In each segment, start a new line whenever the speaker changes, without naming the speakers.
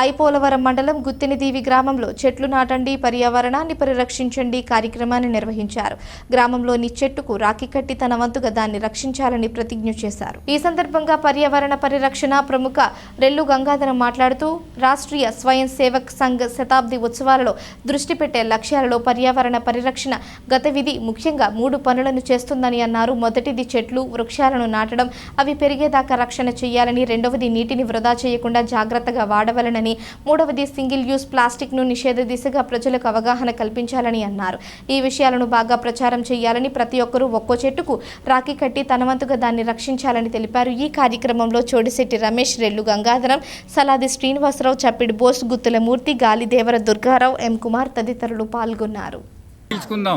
ఐపోలవరం మండలం గుత్తినిదీవి గ్రామంలో చెట్లు నాటండి పర్యావరణాన్ని పరిరక్షించండి కార్యక్రమాన్ని నిర్వహించారు. గ్రామంలోని చెట్టుకు రాఖీ కట్టి తన వంతుగా దాన్ని రక్షించాలని ప్రతిజ్ఞ చేశారు. ఈ సందర్భంగా పర్యావరణ పరిరక్షణ ప్రముఖ రెల్లు గంగాధరం మాట్లాడుతూ రాష్ట్రీయ స్వయం సేవక్ సంఘ్ శతాబ్ది ఉత్సవాలలో దృష్టి పెట్టే లక్ష్యాలలో పర్యావరణ పరిరక్షణ గత విధి ముఖ్యంగా మూడు పనులను చేస్తుందని అన్నారు. మొదటిది చెట్లు వృక్షాలను నాటడం. అవి పెరిగేదాకా రక్షణ చేయాలని రెండవది నీటిని వృధా చేయకుండా జాగ్రత్తగా వాడవలనని మూడవది సింగిల్ యూస్ ప్లాస్టిక్ను నిషేధ దిశగా ప్రజలకు అవగాహన కల్పించాలని అన్నారు. ఈ విషయాలను బాగా ప్రచారం చేయాలని ప్రతి ఒక్కరూ ఒక్కో చెట్టుకు రాఖీ కట్టి తనవంతుగా దాన్ని రక్షించాలని తెలిపారు. ఈ కార్యక్రమంలో చోడిశెట్టి రమేష్ రెల్లు గంగాధరం సలాది శ్రీనివాసరావు చప్పిడి బోస్ గుత్తుల మూర్తి గాలిదేవర దుర్గారావు ఎం కుమార్ తదితరులు పాల్గొన్నారు.
పీల్చుకుందాం.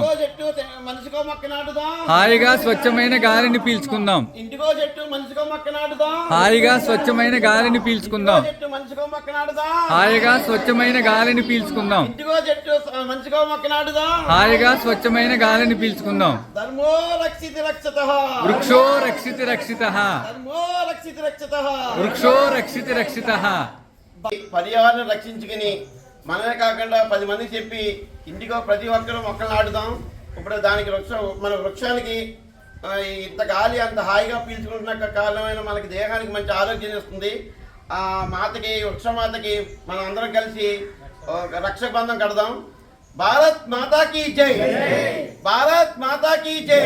మనిషికో మొక్క నాటుదాం.
హాయిగా స్వచ్ఛమైన గాలిని పీల్చుకుందాం.
ఇంటికో చెట్టు మనిషికో మొక్క నాటుదాం.
హాయిగా స్వచ్ఛమైన గాలిని పీల్చుకుందాం.
చెట్టు మనిషికో మొక్క నాటుదాం.
హాయిగా స్వచ్ఛమైన గాలిని పీల్చుకుందాం.
ఇంటికో చెట్టు మనిషికో మొక్క నాటుదాం.
హాయిగా స్వచ్ఛమైన గాలిని పీల్చుకుందాం.
ధర్మో రక్షితి రక్షత.
వృక్షో రక్షితి రక్షిత.
ధర్మో రక్షితి రక్షత.
వృక్షో రక్షితి రక్షిత.
పర్యావరణం రక్షించుకుని మనమే కాకుండా పది మందికి చెప్పి ఇంటికో ప్రతి ఒక్కరూ మొక్కలు నాటుదాం. ఇప్పుడు దానికి వృక్షం మన వృక్షానికి ఇంత గాలి అంత హాయిగా పీల్చుకుంటున్న కారణమైన మనకి దేహానికి మంచి ఆరోగ్యం ఇస్తుంది. ఆ మాతకి వృక్షమాతకి మనం అందరం కలిసి రక్షక బంధం కడదాం. భారత్ మాతాకి జై! భారత్ మాతాకి జై!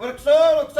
వృక్షో వృక్ష